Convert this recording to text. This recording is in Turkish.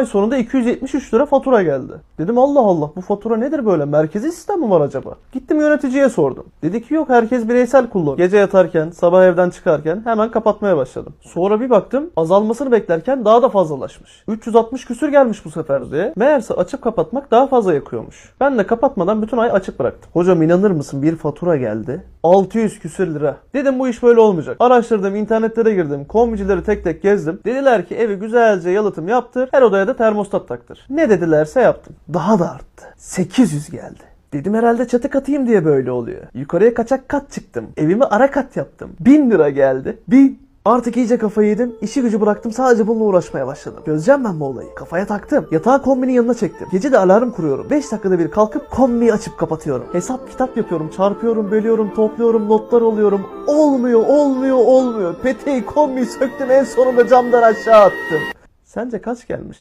Ay sonunda 273 lira fatura geldi. Dedim Allah Allah bu fatura nedir böyle? Merkezi sistem mi var acaba? Gittim yöneticiye sordum. Dedi ki yok herkes bireysel kullanıyor. Gece yatarken, sabah evden çıkarken hemen kapatmaya başladım. Sonra bir baktım azalmasını beklerken daha da fazlalaşmış. 360 küsür gelmiş bu sefer diye. Meğerse açıp kapatmak daha fazla yakıyormuş. Ben de kapatmadan bütün ay açık bıraktım. Hocam inanır mısın bir fatura geldi. 600 küsür lira. Dedim bu iş böyle olmayacak. Araştırdım, internetlere girdim, kombicileri tek tek gezdim. Dediler ki evi güzelce yalıtım yaptır, her odaya da termostat taktır. Ne dedilerse yaptım. Daha da arttı. 800 geldi. Dedim herhalde çatı katayım diye böyle oluyor. Yukarıya kaçak kat çıktım. Evimi ara kat yaptım. 1000 lira geldi. 1000. Artık iyice kafayı yedim. İşi gücü bıraktım. Sadece bununla uğraşmaya başladım. Çözeceğim ben bu olayı. Kafaya taktım. Yatağı kombinin yanına çektim. Gece de alarm kuruyorum. 5 dakikada bir kalkıp kombiyi açıp kapatıyorum. Hesap kitap yapıyorum. Çarpıyorum, bölüyorum, topluyorum, notlar alıyorum. Olmuyor, olmuyor, olmuyor. Peteği kombiyi söktüm. En sonunda camdan aşağı attım. Sence kaç gelmiş?